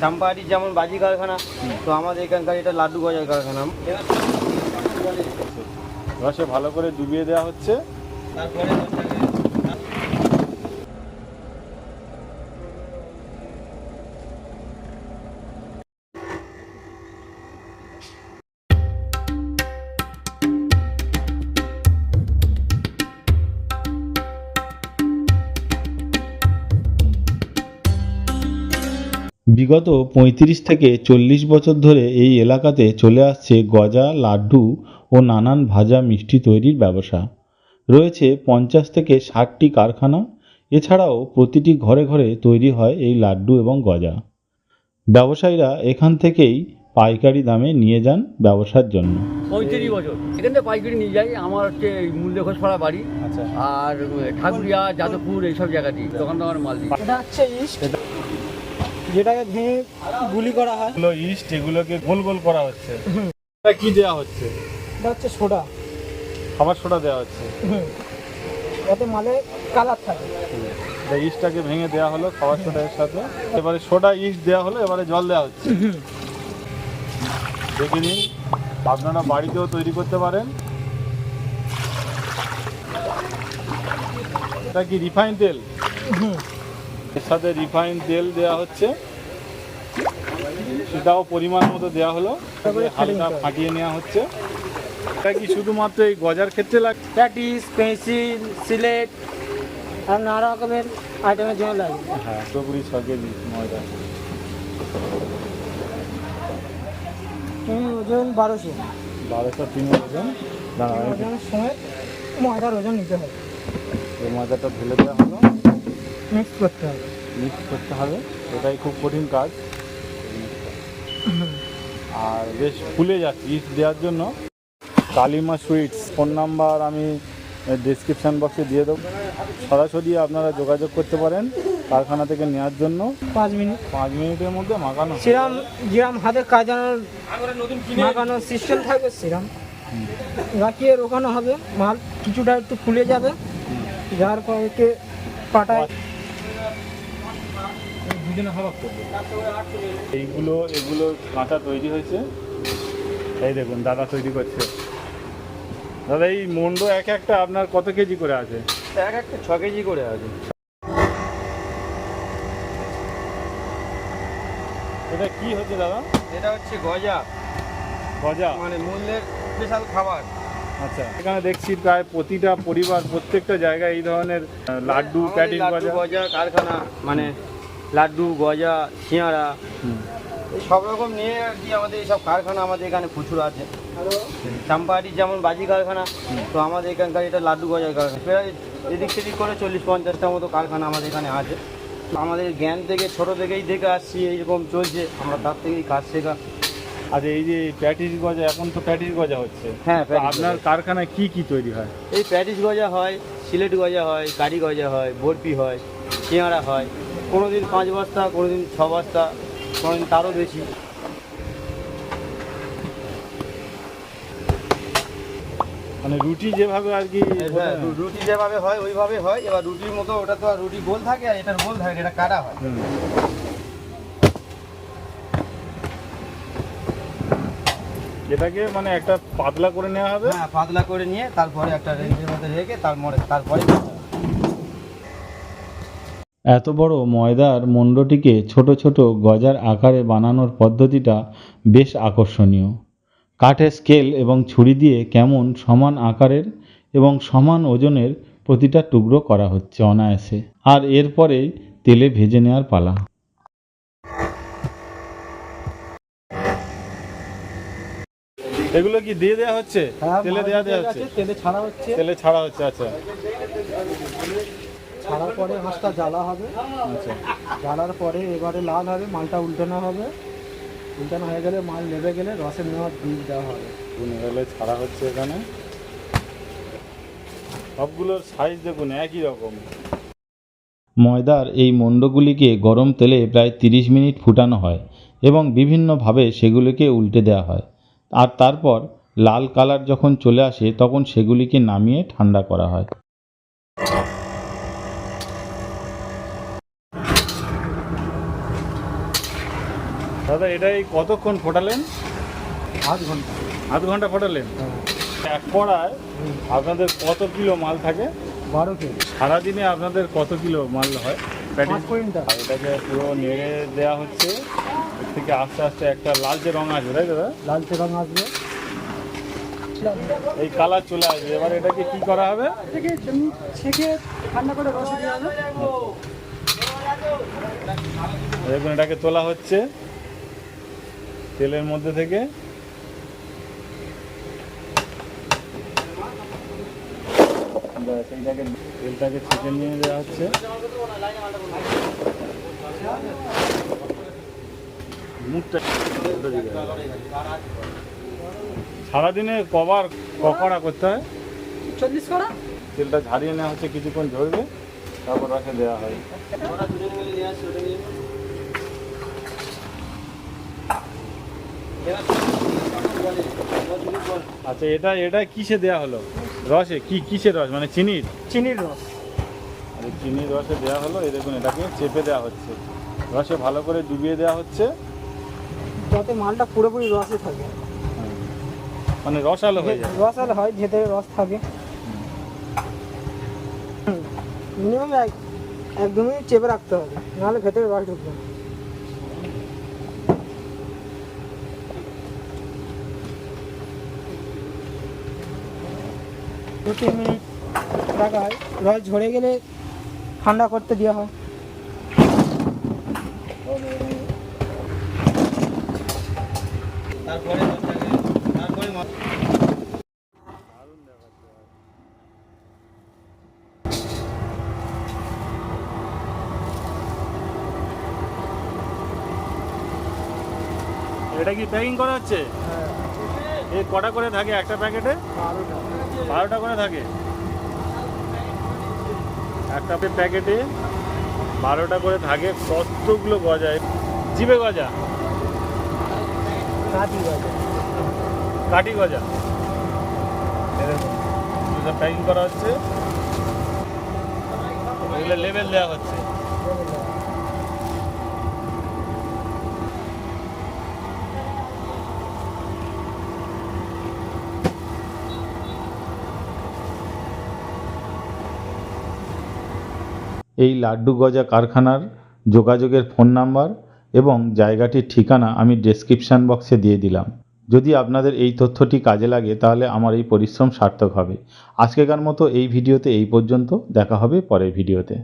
চাম্পাহাটির যেমন বাজি কারখানা তো আমাদের এখানকার এটা লাড্ডু গজার কারখানা। রসে ভালো করে ডুবিয়ে দেওয়া হচ্ছে। তারপরে বিগত পঁয়ত্রিশ থেকে চল্লিশ বছর ধরে এই এলাকাতে চলে আসছে গজা লাড্ডু ও নানান ভাজা মিষ্টি তৈরির ব্যবসা। রয়েছে পঞ্চাশ থেকে ষাটটি কারখানা। এছাড়াও প্রতিটি ঘরে ঘরে তৈরি হয় এই লাড্ডু এবং গজা। ব্যবসায়ীরা এখান থেকেই পাইকারি দামে নিয়ে যান ব্যবসার জন্য। পঁয়ত্রিশ বছর। এখান থেকে পাইকারি নিয়ে যাই আমার হচ্ছে এই মূল্য ঘোষপাড়া বাড়ি। আচ্ছা। আর ঠাকুরিয়া যাদবপুর এইসব জায়গা দিই দোকান দোকান মাল দিই। এটা হচ্ছে ইস্ট। যেটাকে ভেঙে গুলি করা হয়। এগুলো ইস্ট এগুলোকে গোল গোল করা হচ্ছে। এটা কি দেওয়া হচ্ছে? এটা হচ্ছে সোডা। খাবার সোডা দেওয়া হচ্ছে। যাতে মালে কালার থাকে। এটা ইস্টটাকে ভেঙে দেওয়া হলো খাবার সোডার সাথে। এবারে সোডা ইস্ট দেওয়া হলো এবারে জল দেওয়া হচ্ছে। দেখে নিন আপনারা বাড়িতেও তৈরি করতে পারেন। এটা কি রিফাইন তেল? এর সাথে রিফাইন তেল দেওয়া হচ্ছে। সেটাও পরিমাণ মতো দেওয়া হলো। হালকা ফাটিয়ে নেওয়া হচ্ছে। এটা কি শুধুমাত্র এই গজার ক্ষেত্রে লাগ প্যাটিস পেন্সিল সিলেট আর নানা রকমের আইটেমের জন্য লাগে। হ্যাঁ পুরোপুরি ছ কেজি ময়দা। ওজন বারোশো। বারোশো তিন ওজন। সময় ময়দার ওজন নিতে হবে। এই ময়দাটা ঢেলে দেওয়া হলো। মিক্স করতে হবে। মিক্স করতে হবে এটাই খুব কঠিন কাজ। আর বেশ ফুলে যাচ্ছে ইস্ট দেওয়ার জন্য। কালিমা সুইটস ফোন নাম্বার আমি ডিসক্রিপশান বক্সে দিয়ে দেবো। সরাসরি আপনারা যোগাযোগ করতে পারেন কারখানা থেকে নেওয়ার জন্য। পাঁচ মিনিট। পাঁচ মিনিটের মধ্যে মাখানো। সিরাম যেরাম হাতে কাজানোর মাখানোর সিস্টেম থাকবে সিরাম রাখিয়ে রোকানো হবে মাল কিছুটা একটু ফুলে যাবে। যার পরে পাটায় এইগুলো এগুলো কাঁচা তৈরি হয়েছে। এই দেখুন দাদা তৈরি করছে। দাদা এই মন্ড এক একটা আপনার কত কেজি করে আছে? এক একটা ছ কেজি করে আছে। এটা কি হচ্ছে দাদা? এটা হচ্ছে গজা। গজা? মানে মূল্যের স্পেশাল খাবার। আচ্ছা এখানে দেখছি প্রায় প্রতিটা পরিবার প্রত্যেকটা জায়গায় এই ধরনের লাড্ডু লাড্ডু গজা। গজা কারখানা মানে লাড্ডু গজা। এই সব রকম নিয়ে আর কি আমাদের এইসব কারখানা আমাদের এখানে প্রচুর আছে। চাম্পাহাটির যেমন বাজি কারখানা তো আমাদের এখানকার এটা লাড্ডু গজার কারখানা। প্রায় এদিক সেদিক করে চল্লিশ পঞ্চাশটার মতো কারখানা আমাদের এখানে আছে। আমাদের জ্ঞান থেকে ছোট থেকেই দেখে আসছি এইরকম চলছে। আমরা তার থেকেই কাজ শেখা। আর এই যে প্যাটিস গজা এখন তো প্যাটিস গজা হচ্ছে। হ্যাঁ আপনার কারখানায় কি কি তৈরি হয়? এই প্যাটিস গজা হয় সিলেট গজা হয় কারি গজা হয় বরফি হয় সিঙাড়া হয়। কোনো দিন পাঁচ বস্তা কোনো দিন ছ বস্তা কোনো দিন তারও বেশি। মানে রুটি যেভাবে আর কি হ্যাঁ, রুটি যেভাবে হয় ওইভাবে হয়। এবার রুটির মতো ওটা তো আর রুটি গোল থাকে আর এটার গোল থাকে এটা কাটা হয়। এটাকে মানে একটা পাতলা করে নেওয়া হবে? হ্যাঁ পাতলা করে নিয়ে তারপরে একটা রেঞ্জের মধ্যে রেখে তারপরে তারপরে এত বড় ময়দার মণ্ডটিকে ছোট ছোট গজার আকারে বানানোর পদ্ধতিটা বেশ আকর্ষণীয়। কাঠের স্কেল এবং ছুরি দিয়ে কেমন সমান আকারের এবং সমান ওজনের প্রতিটা টুকরো করা হচ্ছে অনায়াসে। আর এরপরে তেলে ভেজে নেওয়ার পালা। এগুলো কি দিয়ে দেওয়া হচ্ছে? হ্যাঁ, তেলে দেওয়া দেওয়া হচ্ছে? তেলে ছাড়া হচ্ছে। তেলে ছাড়া হচ্ছে আচ্ছা। ছাড়ার পরে হাঁসটা জ্বালা হবে। আচ্ছা। জ্বালার পরে এবারে লাল হবে মালটা উল্টানো হবে। উল্টানো হয়ে গেলে মাল নেবে গেলে রসের নেওয়ার বীজ দেওয়া হবে। গেলে ছাড়া হচ্ছে এখানে। সবগুলোর সাইজ দেখুন একই রকম। ময়দার এই মণ্ডগুলিকে গরম তেলে প্রায় তিরিশ মিনিট ফুটানো হয় এবং বিভিন্নভাবে সেগুলিকে উল্টে দেওয়া হয়। আর তারপর লাল কালার যখন চলে আসে তখন সেগুলিকে নামিয়ে ঠান্ডা করা হয়। দাদা এটাই কতক্ষণ ফোটালেন? আধ ঘণ্টা। আধ ঘণ্টা ফোটালেন? এক কড়ায় আপনাদের কত কিলো মাল থাকে? বারো কেজি। সারাদিনে আপনাদের কত কিলো মাল হয়? আর এটাকে পুরো নেড়ে দেওয়া হচ্ছে। এর থেকে আস্তে আস্তে একটা লালচে রং আসবে তাই দাদা? লালচে রং আসবে। এই কালার চলে আসবে। এবার এটাকে কি করা হবে? থেকে ছেঁকে ঠান্ডা করে রসে দেওয়া হবে। দেখুন এটাকে তোলা হচ্ছে। তেলের মধ্যে থেকে তেলটাকে ছেঁকে নিয়ে দেওয়া হচ্ছে। মুখটা সারাদিনে কবার ককড়া করতে হয়। চল্লিশ করা তেলটা ঝারিয়ে নেওয়া হচ্ছে কিছুক্ষণ ঝরবে তারপর রসে দেওয়া হয় ওরা দুজন মিলে নিয়ে আসছে ওটা নিয়ে এবার বলে, এবার তুমি বল। আচ্ছা এটা এটা কিসে দেওয়া হলো? রসে? কি কিসের রস? মানে চিনির? চিনির রস। আর চিনির রসে দেওয়া হলো। এই দেখুন এটাকে চেপে দেওয়া হচ্ছে। রসে ভালো করে ডুবিয়ে দেওয়া হচ্ছে। যাতে মালটা পুরোপুরি রসে থাকে। মানে রসালো হয়ে যায়। রস আলে হয় ভেতরে রস থাকে। মিনিমাম এক এক দু মিনিট চেপে রাখতে হবে। নাহলে ভেতরে রস ঢুকবে না। দু তিন মিনিট রাখা হয়। রস ঝরে গেলে ঠান্ডা করতে দেওয়া হয়। এটা কি প্যাকিং করা হচ্ছে? এই কটা করে থাকে একটা প্যাকেটে বারোটা করে থাকে। একটা প্যাকেটে বারোটা করে থাকে কতগুলো গজা জিবে গজা? কাটি গেছে কাঠি গজা। প্যাকিং করা হচ্ছে। এগুলো লেবেল দেওয়া হচ্ছে। এই লাড্ডু গজা কারখানার যোগাযোগের ফোন নাম্বার এবং জায়গাটির ঠিকানা আমি ডেসক্রিপশান বক্সে দিয়ে দিলাম। যদি আপনাদের এই তথ্যটি কাজে লাগে, তাহলে আমার এই পরিশ্রম সার্থক হবে। আজকেকার মতো এই ভিডিওতে এই পর্যন্ত। দেখা হবে পরের ভিডিওতে।